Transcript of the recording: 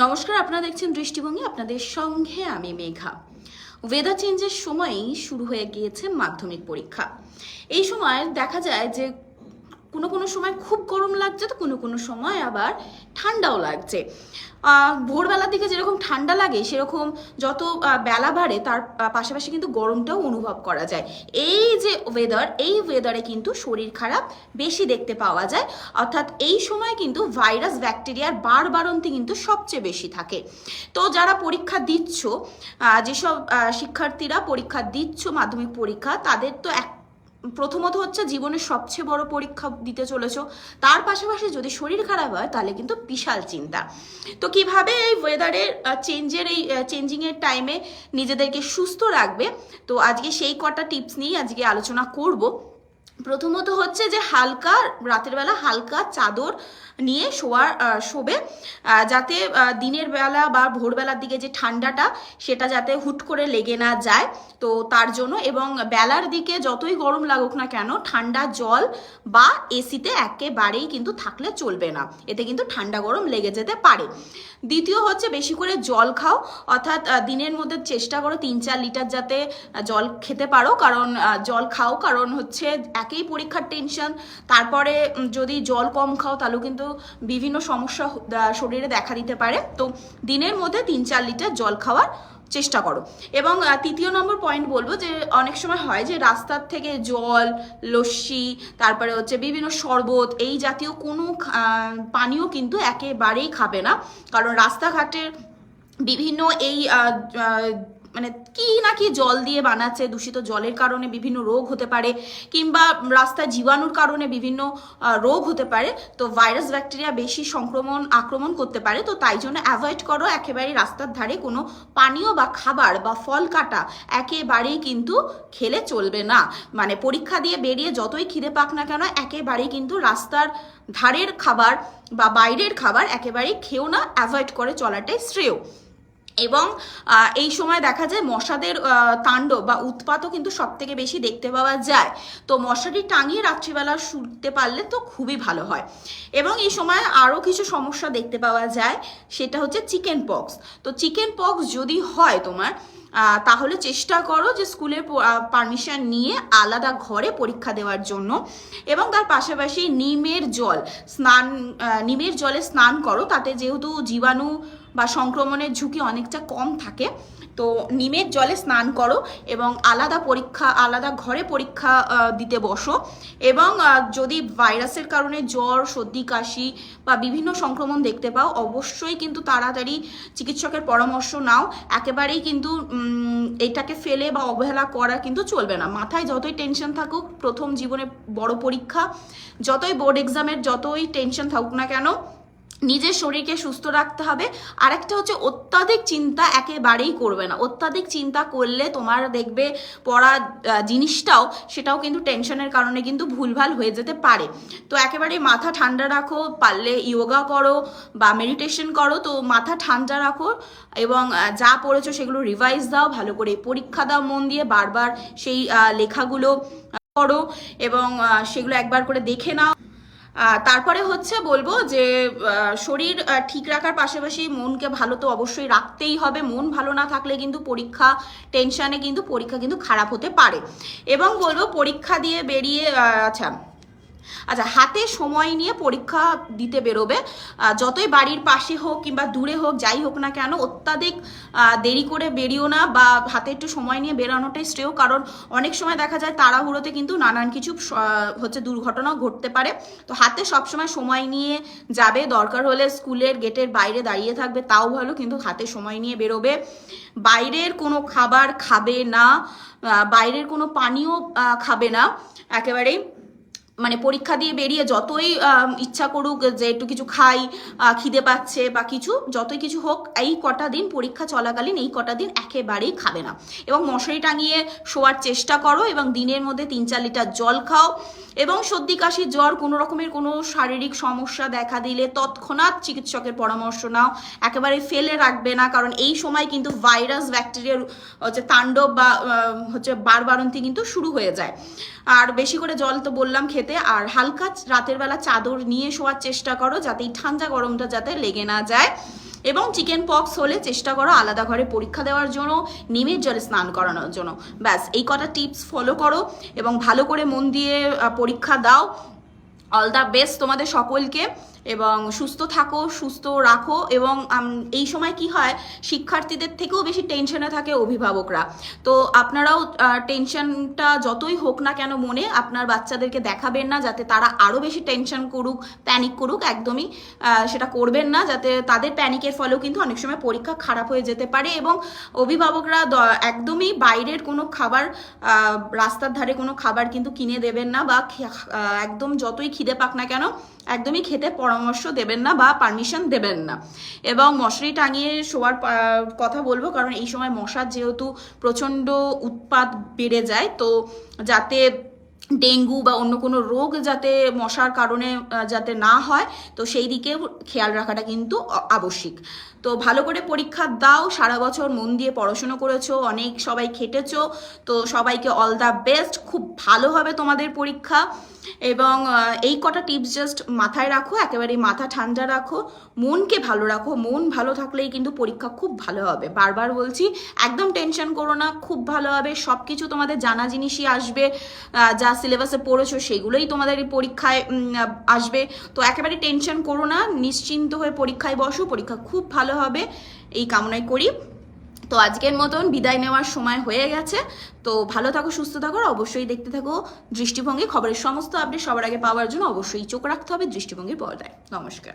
নমস্কার, আপনারা দেখছেন দৃষ্টিভঙ্গি, আপনাদের সঙ্গে আমি মেঘা। ওয়েদার চেঞ্জের সময়ই শুরু হয়ে গিয়েছে মাধ্যমিক পরীক্ষা। এই সময় দেখা যায় যে কোনো কোনো সময় খুব গরম লাগছে, তো কোনো কোনো সময় আবার ঠান্ডাও লাগছে। ভোরবেলার দিকে যেরকম ঠান্ডা লাগে, সেরকম যত বেলা বাড়ে, তার পাশাপাশি কিন্তু গরমটাও অনুভব করা যায়। এই যে ওয়েদার এই ওয়েদারে কিন্তু শরীর খারাপ বেশি দেখতে পাওয়া যায়। অর্থাৎ এই সময় কিন্তু ভাইরাস ব্যাকটেরিয়ার বারবারন্তি কিন্তু সবচেয়ে বেশি থাকে। তো যারা পরীক্ষা দিচ্ছ যেসব শিক্ষার্থীরা পরীক্ষা দিচ্ছ, মাধ্যমিক পরীক্ষা, তাদের তো এক প্রথমত হচ্ছে জীবনের সবচেয়ে বড় পরীক্ষা দিতে চলেছ। তার পাশাপাশি যদি শরীর খারাপ হয়, তাহলে কিন্তু বিশাল চিন্তা। তো কীভাবে এই ওয়েদারের চেঞ্জের এই চেঞ্জিংয়ের টাইমে নিজেদেরকে সুস্থ রাখবে? তো আজকে সেই কটা টিপস নিয়ে আজকে আলোচনা করব। প্রথমত হচ্ছে যে হালকা, রাতের বেলা হালকা চাদর নিয়ে শোয়ার শোবে যাতে দিনের বেলা বা ভোরবেলার দিকে যে ঠান্ডাটা, সেটা যাতে হুট করে লেগে না যায়। তো তার জন্য এবং বেলার দিকে যতই গরম লাগুক না কেন, ঠান্ডা জল বা এসিতে একেবারেই কিন্তু থাকলে চলবে না। এতে কিন্তু ঠান্ডা গরম লেগে যেতে পারে। দ্বিতীয় হচ্ছে বেশি করে জল খাও, অর্থাৎ দিনের মধ্যে চেষ্টা করো তিন চার লিটার যাতে জল খেতে পারো। কারণ জল খাও, কারণ হচ্ছে একেই পরীক্ষার টেনশন তারপরে যদি জল কম খাও, তাহলেও কিন্তু বিভিন্ন সমস্যা শরীরে দেখা দিতে পারে। তো দিনের মধ্যে তিন চার লিটার জল খাওয়ার চেষ্টা করো। এবং তৃতীয় নম্বর পয়েন্ট বলব যে, অনেক সময় হয় যে, রাস্তার থেকে জল, লস্যি, তারপরে হচ্ছে বিভিন্ন শরবত, এই জাতীয় কোনো পানীয় কিন্তু একেবারেই খাবে না। কারণ রাস্তাঘাটের বিভিন্ন এই মানে কি না কি জল দিয়ে বানাচ্ছে, দূষিত জলের কারণে বিভিন্ন রোগ হতে পারে, কিংবা রাস্তায় জীবাণুর কারণে বিভিন্ন রোগ হতে পারে, তো ভাইরাস ব্যাকটেরিয়া বেশি সংক্রমণ, আক্রমণ করতে পারে, তো তাই জন্য অ্যাভয়েড করো একেবারে রাস্তার ধারে কোনো পানীয় বা খাবার বা ফল কাটা একেবারেই কিন্তু খেলে চলবে না। মানে পরীক্ষা দিয়ে বেরিয়ে যতই খিদে পাক না কেন একেবারেই কিন্তু রাস্তার ধারের খাবার বা বাইরের খাবার একেবারেই খেও না অ্যাভয়েড করে চলাটাই শ্রেয়। এবং এই সময় দেখা যায় মশাদের তাণ্ডব বা উৎপাতও কিন্তু সব থেকে বেশি দেখতে পাওয়া যায়। তো মশারি টাঙিয়ে রাত্রিবেলা শুতে পারলে তো খুবই ভালো হয়। এবং এই সময় আরও কিছু সমস্যা দেখতে পাওয়া যায়, সেটা হচ্ছে চিকেন পক্স। তো চিকেন পক্স যদি হয় তোমার তাহলে চেষ্টা করো যে স্কুলের পারমিশন নিয়ে আলাদা ঘরে পরীক্ষা দেওয়ার জন্য এবং তার পাশাপাশি নিমের জল, স্নান নিমের জলে স্নান করো। তাতে যেহেতু জীবাণু বা সংক্রমণের ঝুঁকি অনেকটা কম থাকে। তো নিমের জলে স্নান করো এবং আলাদা পরীক্ষা, আলাদা ঘরে পরীক্ষা দিতে বসো। এবং যদি ভাইরাসের কারণে জ্বর, সর্দি, কাশি বা বিভিন্ন সংক্রমণ দেখতে পাও, অবশ্যই কিন্তু তাড়াতাড়ি চিকিৎসকের পরামর্শ নাও। একেবারেই কিন্তু এটাকে ফেলে বা অবহেলা করা কিন্তু চলবে না। মাথায় যতই টেনশন থাকুক, প্রথম জীবনে বড় পরীক্ষা, যতই বোর্ড এক্সামের যতই টেনশন থাকুক না কেন নিজের শরীরকে সুস্থ রাখতে হবে। আরেকটা হচ্ছে অত্যাধিক চিন্তা একেবারেই করবে না। অত্যাধিক চিন্তা করলে তোমার দেখবে পড়া জিনিসটাও সেটাও কিন্তু টেনশনের কারণে কিন্তু ভুলভাল হয়ে যেতে পারে। তো একেবারে মাথা ঠান্ডা রাখো, পারলে ইয়োগা করো বা মেডিটেশন করো। তো মাথা ঠান্ডা রাখো এবং যা পড়েছো সেগুলো রিভাইজ দাও, ভালো করে পরীক্ষা দাও মন দিয়ে, বারবার সেই লেখাগুলো করো এবং সেগুলো একবার করে দেখে নাও। তারপরে হচ্ছে বলব যে শরীর ঠিক রাখার পাশাপাশি মনকে ভালো তো অবশ্যই রাখতেই হবে। মন ভালো না থাকলে কিন্তু পরীক্ষা টেনশানে কিন্তু পরীক্ষা কিন্তু খারাপ হতে পারে। এবং বলব পরীক্ষা দিয়ে বেরিয়ে আচ্ছা আচ্ছা হাতে সময় নিয়ে পরীক্ষা দিতে বেরোবে। যতই বাড়ির পাশে হোক কিংবা দূরে হোক, যাই হোক না কেন, অত্যাধিক দেরি করে বেরিও না বা হাতে একটু সময় নিয়ে বেরোনোটাই শ্রেয়। কারণ অনেক সময় দেখা যায় তাড়াহুড়োতে কিন্তু নানান কিছু হচ্ছে দুর্ঘটনাও ঘটতে পারে। তো হাতে সবসময় সময় নিয়ে যাবে। দরকার হলে স্কুলের গেটের বাইরে দাঁড়িয়ে থাকবে, তাও ভালো, কিন্তু হাতে সময় নিয়ে বেরোবে। বাইরের কোনো খাবার খাবে না বাইরের কোনো পানীয় খাবে না। একেবারেই মানে পরীক্ষা দিয়ে বেরিয়ে যতই ইচ্ছা করুক যে একটু কিছু খাই খিদে পাচ্ছে বা কিছু, যতই কিছু হোক, এই কটা দিন পরীক্ষা চলাকালীন এই কটা দিন একেবারেই খাবে না। এবং মশারি টাঙিয়ে শোয়ার চেষ্টা করো এবং দিনের মধ্যে তিন চার লিটার জল খাও এবং সর্দি, কাশি, জ্বর, কোনো রকমের কোনো শারীরিক সমস্যা দেখা দিলে তৎক্ষণাৎ চিকিৎসকের পরামর্শ নাও। একেবারে ফেলে রাখবে না, কারণ এই সময় কিন্তু ভাইরাস, ব্যাকটেরিয়ার হচ্ছে তাণ্ডব বা হচ্ছে বারবারন্তি কিন্তু শুরু হয়ে যায়। আর বেশি করে জল তো বললাম, খেতে আর হালকা রাতের বেলা চাদর নিয়ে শোয়ার চেষ্টা করো যাতে এই ঠান্ডা গরমটা যাতে লেগে না যায়। এবং চিকেন পক্স হলে চেষ্টা করো আলাদা ঘরে পরীক্ষা দেওয়ার জন্য, নিমের জলে স্নান করানোর জন্য। ব্যাস, এই কটা টিপস ফলো করো এবং ভালো করে মন দিয়ে পরীক্ষা দাও। অল দ্য বেস্ট তোমাদের সকলকে। এবং সুস্থ থাকো, সুস্থ রাখো এবং এই সময় কি হয়, শিক্ষার্থীদের থেকেও বেশি টেনশনে থাকে অভিভাবকরা। তো আপনারাও টেনশনটা যতই হোক না কেন মনে আপনার বাচ্চাদেরকে দেখাবেন না, যাতে তারা আরও বেশি টেনশন করুক প্যানিক করুক, একদমই সেটা করবেন না, যাতে তাদের প্যানিকের ফলেও কিন্তু অনেক সময় পরীক্ষা খারাপ হয়ে যেতে পারে এবং অভিভাবকরা একদমই বাইরের কোনো খাবার রাস্তার ধারে কোনো খাবার কিন্তু কিনে দেবেন না বা একদম যতই খিদে পাক না কেন, একদমই খেতে পরামর্শ দেবেন না বা পারমিশন দেবেন না। এবং মশারি টাঙিয়ে শোয়ার কথা বলব কারণ এই সময় মশার যেহেতু প্রচণ্ড উৎপাত বেড়ে যায়, তো যাতে ডেঙ্গু বা অন্য কোনো রোগ যাতে মশার কারণে যাতে না হয়, তো সেই দিকে খেয়াল রাখাটা কিন্তু আবশ্যিক। তো ভালো করে পরীক্ষা দাও, সারা বছর মন দিয়ে পড়াশুনো করেছ, অনেক সবাই খেটেছো, তো সবাইকে অল দ্য বেস্ট খুব ভালো হবে তোমাদের পরীক্ষা। এবং এই কটা টিপস জাস্ট মাথায় রাখো একেবারে মাথা ঠান্ডা রাখো, মনকে ভালো রাখো, মন ভালো থাকলেই কিন্তু পরীক্ষা খুব ভালো হবে। বারবার বলছি, একদম টেনশন করো না, খুব ভালো হবে সব কিছু তোমাদের জানা জিনিসই আসবে যা সিলেবাসে পড়েছো সেগুলোই তোমাদের এই পরীক্ষায় আসবে। তো একেবারে টেনশন করো না, নিশ্চিন্ত হয়ে পরীক্ষায় বসো, পরীক্ষা খুব ভালো হবে, এই কামনাই করি। তো আজকের মতন বিদায় নেওয়ার সময় হয়ে গেছে। তো ভালো থাকো, সুস্থ থাকো অবশ্যই দেখতে থাকো দৃষ্টিভঙ্গি। খবরের সমস্ত আপডেট সবার আগে পাওয়ার জন্য অবশ্যই চোখ রাখতে হবে দৃষ্টিভঙ্গির পর্দায়। নমস্কার।